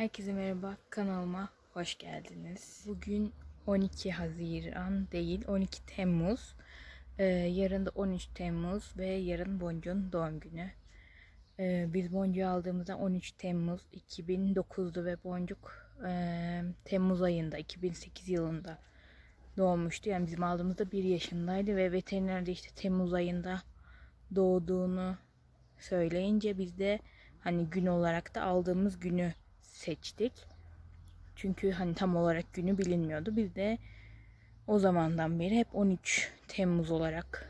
Herkese merhaba kanalıma hoş geldiniz. Bugün 12 Haziran değil 12 Temmuz. Ee, yarın da 13 Temmuz ve yarın Boncuk'un doğum günü. Ee, biz Boncuk'u aldığımızda 13 Temmuz 2009'du ve Boncuk e, Temmuz ayında 2008 yılında doğmuştu. Yani bizim aldığımızda 1 yaşındaydı ve veteriner de işte Temmuz ayında doğduğunu söyleyince biz de hani gün olarak da aldığımız günü seçtik. Çünkü hani tam olarak günü bilinmiyordu. Biz de o zamandan beri hep 13 Temmuz olarak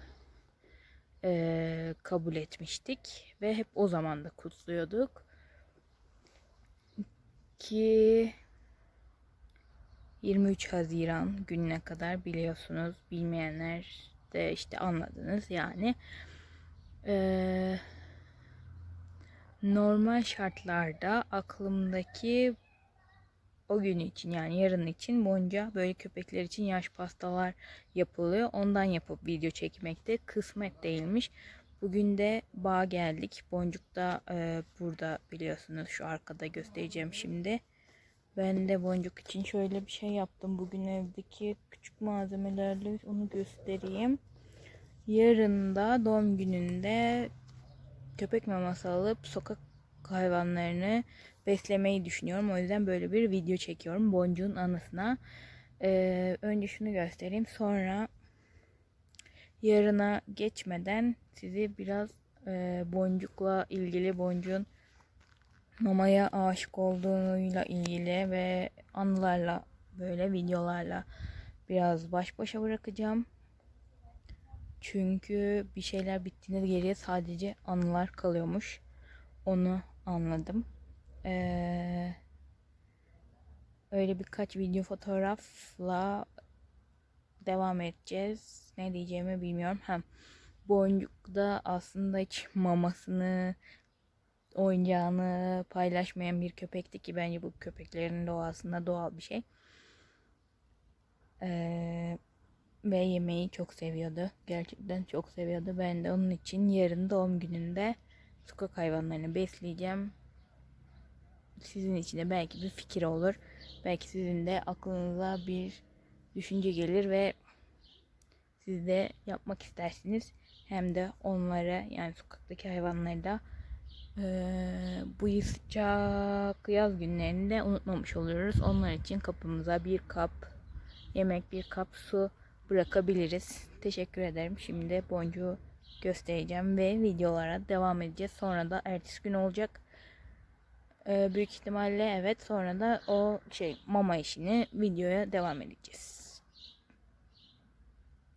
eee, kabul etmiştik ve hep o zaman da kutluyorduk. Ki 23 Haziran gününe kadar biliyorsunuz. Bilmeyenler de işte anladınız yani. Eee normal şartlarda aklımdaki o gün için yani yarın için bonca böyle köpekler için yaş pastalar yapılıyor. Ondan yapıp video çekmekte kısmet değilmiş. Bugün de bağ geldik. Boncuk da e, burada biliyorsunuz şu arkada göstereceğim şimdi. Ben de boncuk için şöyle bir şey yaptım. Bugün evdeki küçük malzemelerle onu göstereyim. Yarın da doğum gününde köpek maması alıp sokak hayvanlarını beslemeyi düşünüyorum. O yüzden böyle bir video çekiyorum boncuğun anısına. Ee, önce şunu göstereyim. Sonra yarına geçmeden sizi biraz e, boncukla ilgili boncuğun mamaya aşık olduğuyla ilgili ve anılarla böyle videolarla biraz baş başa bırakacağım. Çünkü bir şeyler bittiğinde geriye sadece anılar kalıyormuş. Onu anladım. Ee, öyle birkaç video fotoğrafla devam edeceğiz. Ne diyeceğimi bilmiyorum. Hem Boncuk da aslında hiç mamasını, oyuncağını paylaşmayan bir köpekti ki bence bu köpeklerin doğasında doğal bir şey. Ee, ve yemeği çok seviyordu. Gerçekten çok seviyordu. Ben de onun için yarın doğum gününde sokak hayvanlarını besleyeceğim. Sizin için de belki bir fikir olur. Belki sizin de aklınıza bir düşünce gelir ve siz de yapmak istersiniz. Hem de onları yani sokaktaki hayvanları da eee, bu sıcak yaz günlerinde unutmamış oluyoruz. Onlar için kapımıza bir kap yemek, bir kap su bırakabiliriz. Teşekkür ederim. Şimdi boncuğu göstereceğim ve videolara devam edeceğiz. Sonra da ertesi gün olacak. Ee, büyük ihtimalle evet. Sonra da o şey mama işini videoya devam edeceğiz.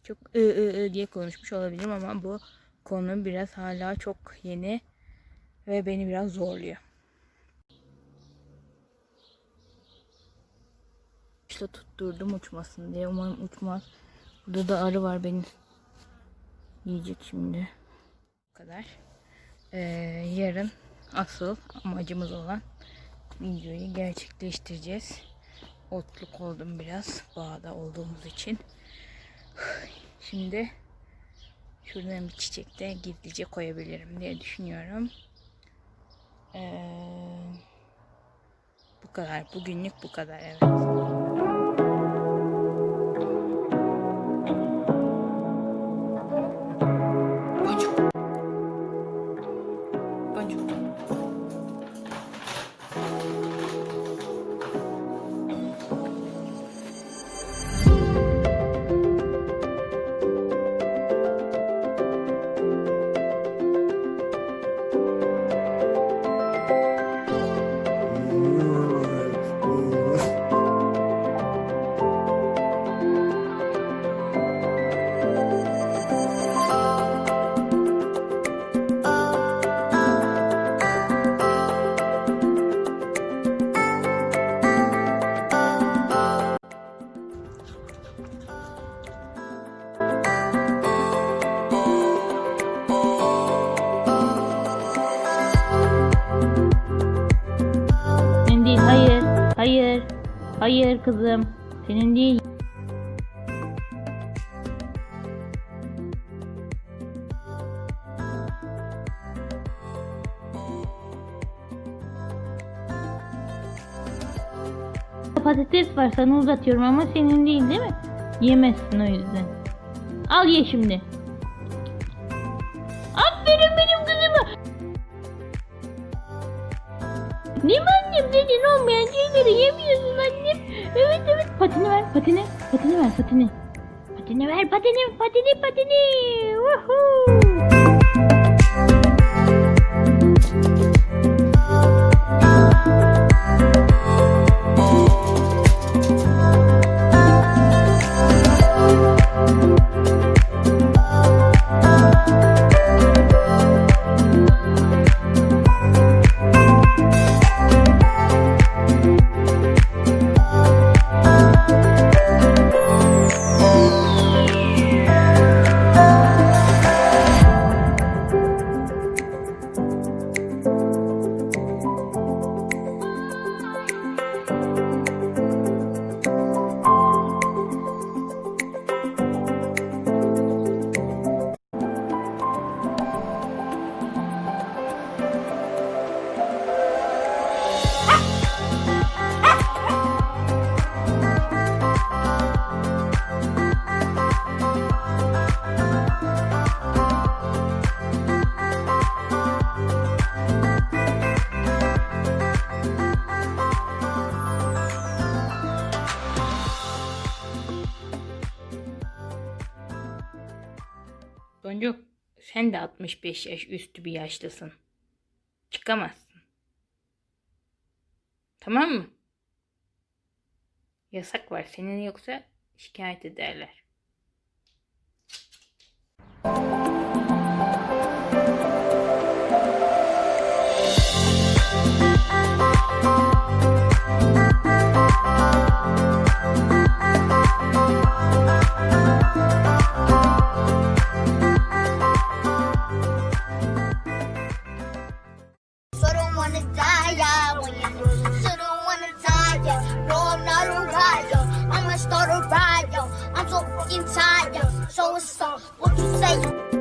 Çok ı ı ı diye konuşmuş olabilirim ama bu konu biraz hala çok yeni ve beni biraz zorluyor. İşte tutturdum uçmasın diye. Umarım uçmaz. Burada da arı var beni yiyecek şimdi. Bu kadar. Ee, yarın asıl amacımız olan videoyu gerçekleştireceğiz. Otluk oldum biraz bağda olduğumuz için. Şimdi şuradan bir çiçek de gizlice koyabilirim diye düşünüyorum. Ee, bu kadar. Bugünlük bu kadar. Evet. Kızım. Senin değil. patates var sana uzatıyorum ama senin değil değil mi? Yemezsin o yüzden. Al ye şimdi. Aferin benim kızıma. Mi annem senin olmayan şeyleri yemiyorsun annem. Evet evet patini ver patini. Patini ver patini. Patini ver patini patini patini. Woohoo. De 65 yaş üstü bir yaşlısın. Çıkamazsın. Tamam mı? Yasak var senin yoksa şikayet ederler. Wanna die, yeah. When you so don't wanna die, yeah. No, I'm not a riot. I'ma start a riot. I'm so fucking tired. So what's up? What you say? Cık.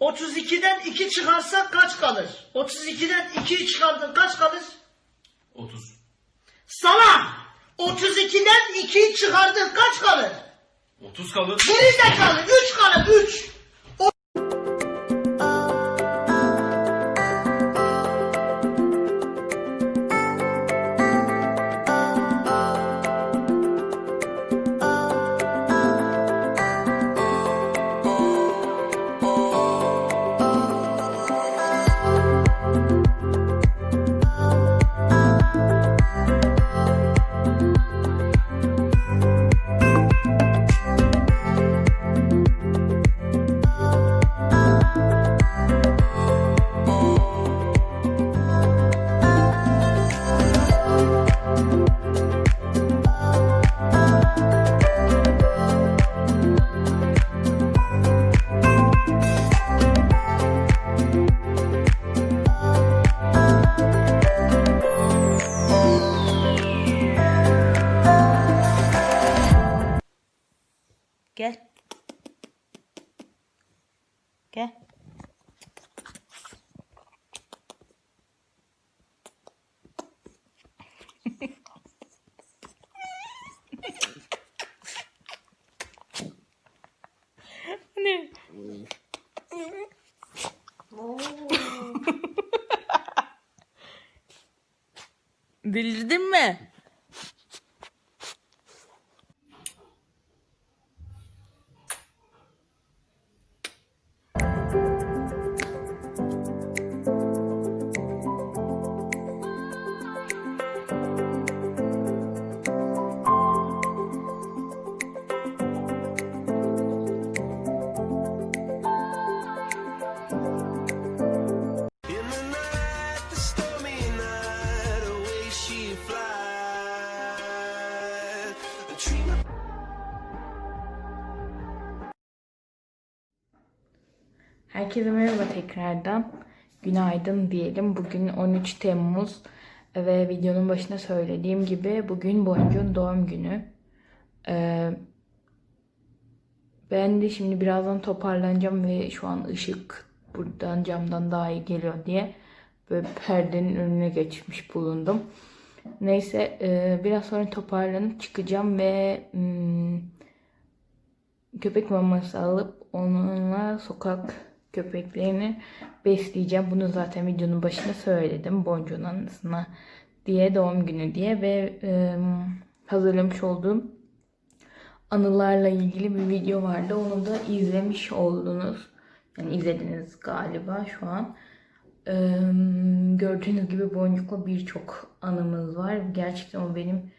32'den 2 çıkarsak kaç kalır? 32'den 2'yi çıkardın kaç kalır? 30. Salak! 32'den 2'yi çıkardın kaç kalır? 30 kalır. Geri zekalı 3 kalır 3. Delirdin mi? Herkese merhaba tekrardan. Günaydın diyelim. Bugün 13 Temmuz ve videonun başında söylediğim gibi bugün Boncuğun doğum günü. Ee, ben de şimdi birazdan toparlanacağım ve şu an ışık buradan camdan daha iyi geliyor diye böyle perdenin önüne geçmiş bulundum. Neyse e, biraz sonra toparlanıp çıkacağım ve hmm, köpek maması alıp onunla sokak köpeklerini besleyeceğim. Bunu zaten videonun başında söyledim. Boncuğun anısına diye doğum günü diye ve e, hazırlamış olduğum anılarla ilgili bir video vardı. Onu da izlemiş oldunuz. Yani izlediniz galiba şu an. Ee, gördüğünüz gibi Boncuk'la birçok anımız var. Gerçekten o benim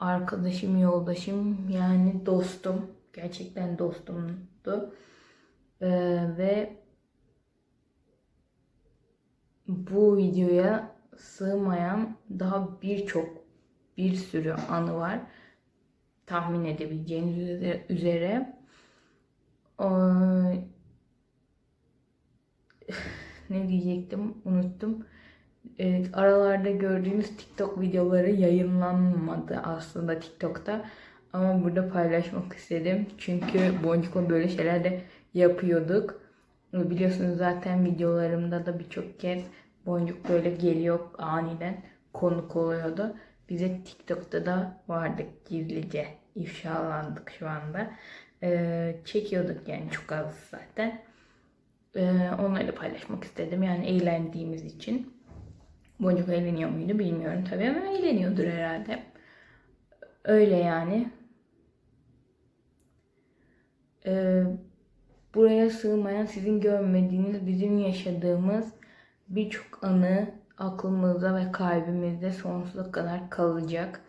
arkadaşım, yoldaşım yani dostum. Gerçekten dostumdu. Ee, ve bu videoya sığmayan daha birçok bir sürü anı var. Tahmin edebileceğiniz üze- üzere. Ee, ne diyecektim unuttum. Evet, aralarda gördüğünüz TikTok videoları yayınlanmadı aslında TikTok'ta. Ama burada paylaşmak istedim. Çünkü Boncuk'la böyle şeyler de yapıyorduk. Biliyorsunuz zaten videolarımda da birçok kez Boncuk böyle geliyor aniden konuk oluyordu. Bize TikTok'ta da vardık gizlice. ifşalandık şu anda. Ee, çekiyorduk yani çok az zaten. Ee, onları paylaşmak istedim. Yani eğlendiğimiz için. Boncuk eğleniyor muydu bilmiyorum tabii ama eğleniyordur herhalde. Öyle yani. Ee, buraya sığmayan sizin görmediğiniz bizim yaşadığımız birçok anı aklımızda ve kalbimizde sonsuza kadar kalacak.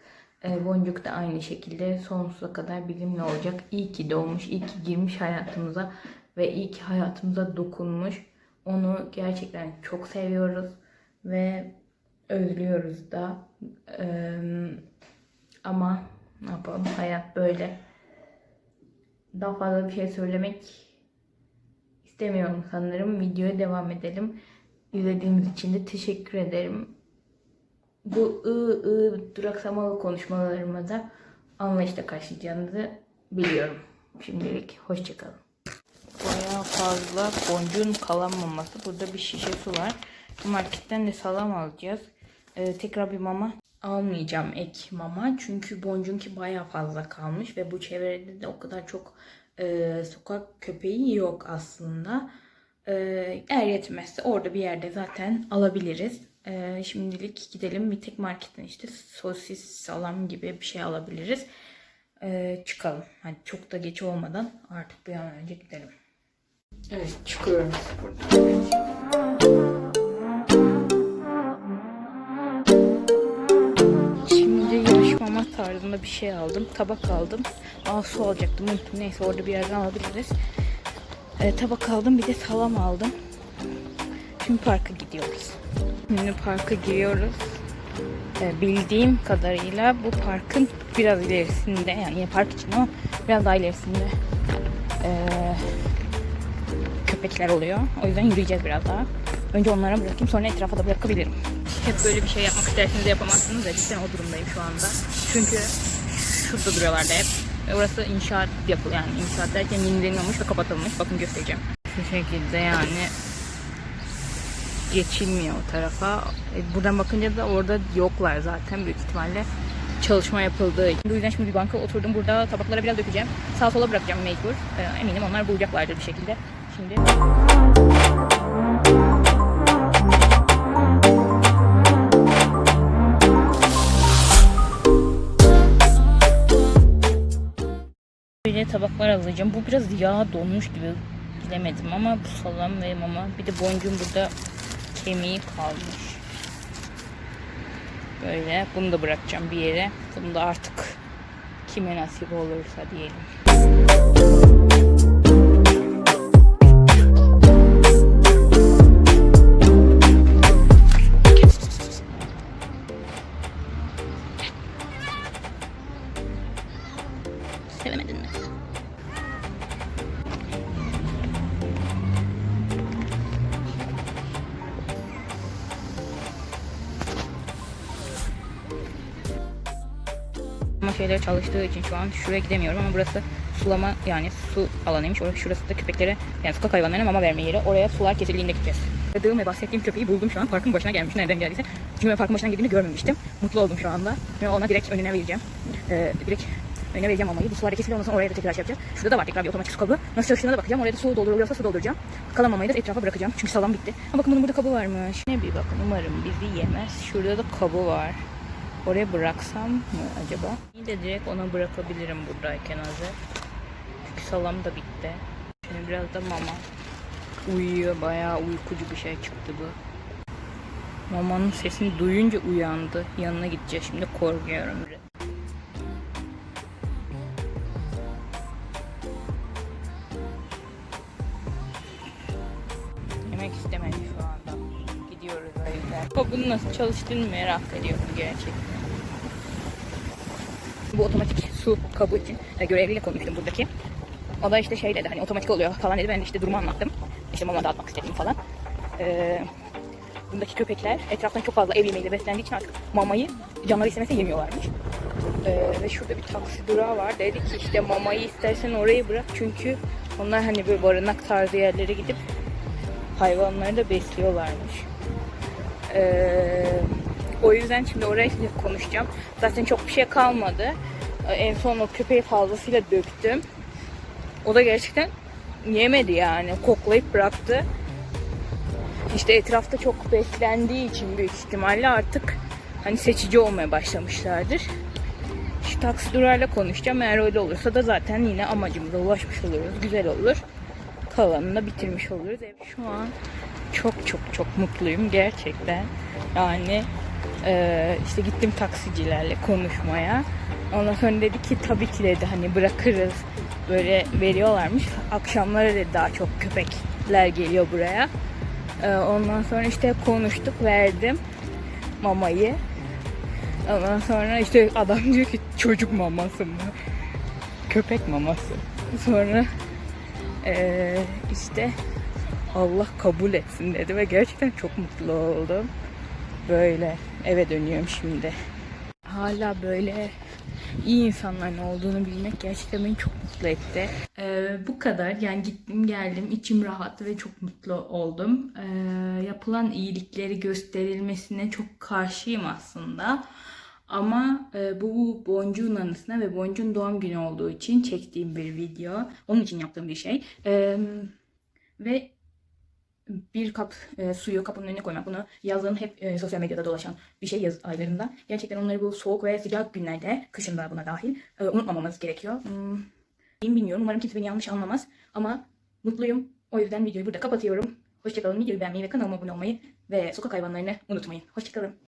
Ee, Boncuk da aynı şekilde sonsuza kadar bizimle olacak. İyi ki doğmuş, iyi ki girmiş hayatımıza ve iyi ki hayatımıza dokunmuş. Onu gerçekten çok seviyoruz ve özlüyoruz da. Ama ne yapalım hayat böyle. Daha fazla bir şey söylemek istemiyorum sanırım. Videoya devam edelim. İzlediğiniz için de teşekkür ederim. Bu ı ı duraksamalı konuşmalarıma da anlayışla karşılayacağınızı biliyorum. Şimdilik hoşçakalın. Bayağı fazla boncuğun kalanmaması. Burada bir şişe su var. Marketten de salam alacağız. Ee, tekrar bir mama almayacağım ek mama. Çünkü boncuğunki bayağı fazla kalmış. Ve bu çevrede de o kadar çok e, sokak köpeği yok aslında. Ee, eğer yetmezse orada bir yerde zaten alabiliriz. Ee, şimdilik gidelim bir tek marketten işte sosis, salam gibi bir şey alabiliriz. Ee, çıkalım. Hani çok da geç olmadan artık bir an önce gidelim. Evet çıkıyoruz buradan. Tarzında bir şey aldım. Tabak aldım. Aa su alacaktım. Neyse orada bir yerden alabiliriz. Ee, tabak aldım. Bir de salam aldım. Şimdi parka gidiyoruz. Şimdi parka giriyoruz. Ee, bildiğim kadarıyla bu parkın biraz ilerisinde yani park için ama biraz daha ilerisinde ee, köpekler oluyor. O yüzden yürüyeceğiz biraz daha. Önce onlara bırakayım sonra etrafa da bırakabilirim. Hep böyle bir şey yapmak isterseniz yapamazsınız cidden o durumdayım şu anda. Çünkü şurada duruyorlardı hep. Ve Orası inşaat yapılıyor yani inşaat derken yenilenmemiş ve kapatılmış. Bakın göstereceğim. Şu şekilde yani geçilmiyor o tarafa. E, Buradan bakınca da orada yoklar zaten büyük ihtimalle çalışma yapıldığı için. O yüzden şimdi bir banka oturdum. Burada tabaklara biraz dökeceğim. Sağ sola bırakacağım mecbur. E, eminim onlar bulacaklardır bir şekilde. Şimdi böyle tabaklar alacağım. Bu biraz yağ donmuş gibi bilemedim ama bu salam ve mama. Bir de boncuğun burada kemiği kalmış. Böyle bunu da bırakacağım bir yere. Bunu da artık kime nasip olursa diyelim. Mi? Ama şeyleri çalıştığı için şu an şuraya gidemiyorum ama burası sulama yani su alanıymış. Orası şurası da köpeklere yani sokak hayvanlarına mama verme yeri. Oraya sular kesildiğinde gideceğiz. Aradığım ve bahsettiğim köpeği buldum şu an. Parkın başına gelmiş. Nereden geldiyse. Çünkü ben parkın başına girdiğini görmemiştim. Mutlu oldum şu anda. Ve ona direkt önüne vereceğim. Ee, direkt önüne vereceğim mamayı. Bu sular ondan sonra oraya da tekrar şey yapacağız. Şurada da var tekrar bir otomatik su kabı. Nasıl çalıştığına da bakacağım. Oraya da su dolduruluyorsa su dolduracağım. Kalan mamayı da etrafa bırakacağım. Çünkü salam bitti. Ha bakın bunun burada kabı varmış. Ne bir bakın umarım bizi yemez. Şurada da kabı var. Oraya bıraksam mı acaba? İyi de direkt ona bırakabilirim buradayken hazır. Çünkü salam da bitti. Şimdi biraz da mama. Uyuyor bayağı uykucu bir şey çıktı bu. Mamanın sesini duyunca uyandı. Yanına gideceğiz şimdi korkuyorum. Kabın nasıl çalıştığını merak ediyorum gerçekten. Bu otomatik su kabı için e, görevliyle konuştum buradaki. O da işte şey dedi hani otomatik oluyor falan dedi. Ben işte durumu anlattım. İşte mama dağıtmak istedim falan. Ee, bundaki köpekler etraftan çok fazla ev yemeğiyle beslendiği için artık mamayı canları istemese yemiyorlarmış. Ee, ve şurada bir taksi durağı var. Dedi ki işte mamayı istersen orayı bırak. Çünkü onlar hani böyle barınak tarzı yerlere gidip hayvanları da besliyorlarmış. Ee, o yüzden şimdi oraya gidip konuşacağım. Zaten çok bir şey kalmadı. Ee, En son o köpeği fazlasıyla döktüm. O da gerçekten yemedi yani. Koklayıp bıraktı. İşte etrafta çok beslendiği için büyük ihtimalle artık hani seçici olmaya başlamışlardır. Şu taksi durağıyla konuşacağım. Eğer öyle olursa da zaten yine amacımıza ulaşmış oluruz. Güzel olur. Kalanını da bitirmiş oluruz. Şu an çok çok çok mutluyum gerçekten. Yani eee, işte gittim taksicilerle konuşmaya. Ondan sonra dedi ki tabii ki dedi hani bırakırız. Böyle veriyorlarmış. Akşamları dedi daha çok köpekler geliyor buraya. Eee, ondan sonra işte konuştuk verdim mamayı. Ondan sonra işte adam diyor ki çocuk maması mı? Köpek maması. Sonra eee, işte Allah kabul etsin dedi ve gerçekten çok mutlu oldum. Böyle eve dönüyorum şimdi. Hala böyle iyi insanların olduğunu bilmek gerçekten beni çok mutlu etti. Ee, bu kadar. Yani gittim geldim. içim rahat ve çok mutlu oldum. Ee, yapılan iyilikleri gösterilmesine çok karşıyım aslında. Ama e, bu boncuğun anısına ve boncuğun doğum günü olduğu için çektiğim bir video. Onun için yaptığım bir şey. Ee, ve bir kap e, suyu kapının önüne koymak. Bunu yazın hep e, sosyal medyada dolaşan bir şey yaz aylarında. Gerçekten onları bu soğuk ve sıcak günlerde, kışın da buna dahil e, unutmamamız gerekiyor. Hmm, bilmiyorum. Umarım kimse beni yanlış anlamaz. Ama mutluyum. O yüzden videoyu burada kapatıyorum. Hoşçakalın. Videoyu beğenmeyi ve kanalıma abone olmayı ve sokak hayvanlarını unutmayın. Hoşçakalın.